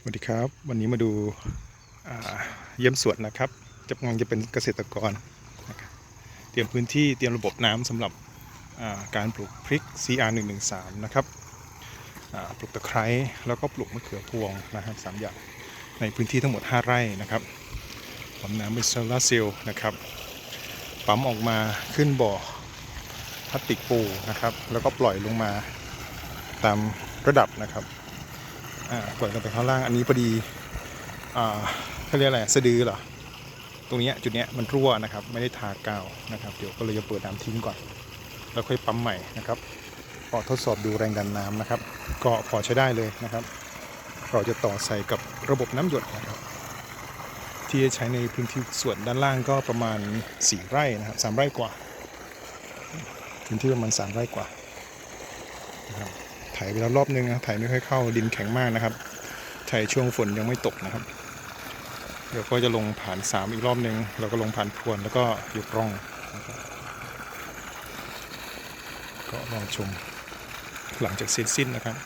สวัสดีครับ วันนี้มาดูาเยี่ยมสวนนะครับจะกำลังจะเป็นเกษตรกร เตรียมพื้นที่เตรียมระบบน้ำสำหรับาการปลูกพริก CR 1 1 3นะครับปลูกตะไคร้แล้วก็ปลูกมะเขือพวงนะครับสามอย่างในพื้นที่ทั้งหมด 5 ไร่นะครับปั๊มน้ำเป็นโซลาเซลล์นะครับปั๊มออกมาขึ้นบ่อพลาสติกปูนะครับ แล้วก็ปล่อยลงมาตามระดับนะครับ ปล่อยลงไปข้างล่างอันนี้พอดีเขาเรียกอะไรสะดือเหรอตรงนี้จุดนี้มันรั่วนะครับ ไม่ได้ทากาวนะครับ เดี๋ยวก็เลยจะเปิดน้ำทิ้งก่อน แล้วค่อยปั๊มใหม่นะครับพอทดสอบดูแรงดันน้ำนะครับ ก็พอใช้ได้เลยนะครับ เราจะต่อใส่กับระบบน้ำหยดนะครับ ที่จะใช้ในพื้นที่ส่วนด้านล่างก็ประมาณ 4 ไร่นะครับสามไร่กว่าพื้นที่ประมาณ3ไร่กว่า ถ่ายไปแล้วรอบนึงนะถ่ายไม่ค่อยเข้าดินแข็งมากนะครับถ่ายช่วงฝนยังไม่ตกนะครับ เดี๋ยวก็จะลงผ่านสามอีกรอบนึงแล้วก็ลงผ่านพวนแล้วก็ยกร่องก็ลองชมหลังจากเสร็จสิ้นนะครับ